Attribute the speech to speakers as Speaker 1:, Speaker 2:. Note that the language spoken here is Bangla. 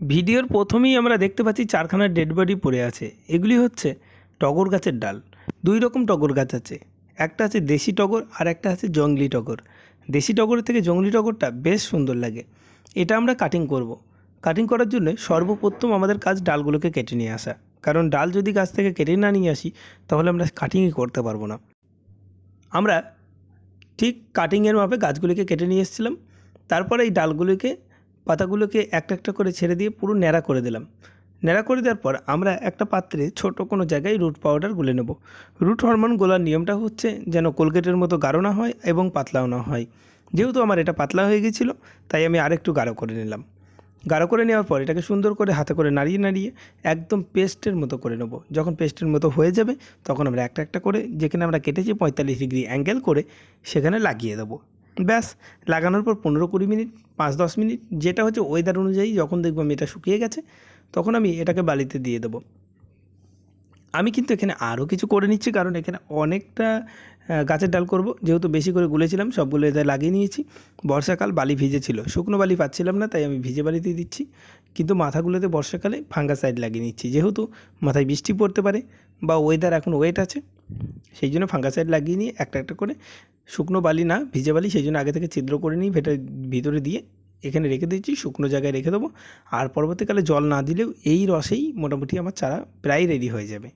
Speaker 1: ভিডিওর প্রথমেই আমরা দেখতে পাচ্ছি চারখানা ডেড বডি পড়ে আছে। এগুলি হচ্ছে টগর গাছের ডাল। দুই রকম টগর গাছ আছে। একটা আছে দেশি টগর আর একটা আছে জঙ্গলি টগর। দেশি টগরের থেকে জঙ্গলি টগরটা বেশ সুন্দর লাগে। এটা আমরা কাটিং করব। কাটিং করার জন্য সর্বপ্রথম আমাদের কাজ ডালগুলোকে কেটে নিয়ে আসা। কারণ ডাল যদি গাছ থেকে কেটে না নিয়ে আসি, তাহলে আমরা কাটিংই করতে পারব না। আমরা ঠিক কাটিংয়ের মাপে গাছগুলিকে কেটে নিয়ে এসেছিলাম। তারপরে এই ডালগুলিকে পাতাগুলোকে একটা একটা করে ছেড়ে দিয়ে পুরো ন্যাড়া করে দিলাম। ন্যাড়া করে দেওয়ার পর আমরা একটা পাত্রে ছোট কোনো জায়গায় রুট পাউডার গুলে নেব। রুট হরমোন গোলার নিয়মটা হচ্ছে যেন কোলগেটের মতো গাঢ় না হয় এবং পাতলাও না হয়। যেহেতু আমার এটা পাতলা হয়ে গেছিল, তাই আমি আরেকটু গাঢ় করে নিলাম। গাঢ় করে নেওয়ার পর এটাকে সুন্দর করে হাতে করে নাড়িয়ে নাড়িয়ে একদম পেস্টের মতো করে নেব। যখন পেস্টের মতো হয়ে যাবে, তখন আমরা একটা একটা করে যেখানে আমরা কেটেছি পঁয়তাল্লিশ ডিগ্রি অ্যাঙ্গেল করে সেখানে লাগিয়ে দেবো। ব্যাস, লাগানোর পর পনেরো কুড়ি মিনিট, পাঁচ দশ মিনিট, যেটা হচ্ছে ওয়েদার অনুযায়ী যখন দেখব আমি এটা শুকিয়ে গেছে, তখন আমি এটাকে বালিতে দিয়ে দেবো। আমি কিন্তু এখানে আরও কিছু করে নিচ্ছি, কারণ এখানে অনেকটা গাছের ডাল করব। যেহেতু বেশি করে গুলেছিলাম, সবগুলো এতে লাগিয়ে নিয়েছি। বর্ষাকাল বালি ভিজে ছিল শুকনো বালি পাচ্ছিলাম না, তাই আমি ভিজে বালিতে দিচ্ছি। কিন্তু মাথাগুলোতে বর্ষাকালে ফাঙ্গাসাইড লাগিয়ে নিচ্ছি, যেহেতু মাথায় বৃষ্টি পড়তে পারে বা ওয়েদার এখন ওয়েট আছে, সেই জন্য ফাঙ্গাসাইড লাগিয়ে নিয়ে একটা একটা করে শুকনো বালি না, ভিজে বালি, সেই জন্য আগে থেকে ছিদ্র করে নিই, ভেতরে, ভিতরে দিয়ে এখানে রেখে দিয়েছি শুকনো জায়গায় রেখে দেবো। আর পরবর্তীকালে জল না দিলেও এই রসেই মোটামুটি আমার চারা প্রায় রেডি হয়ে যাবে।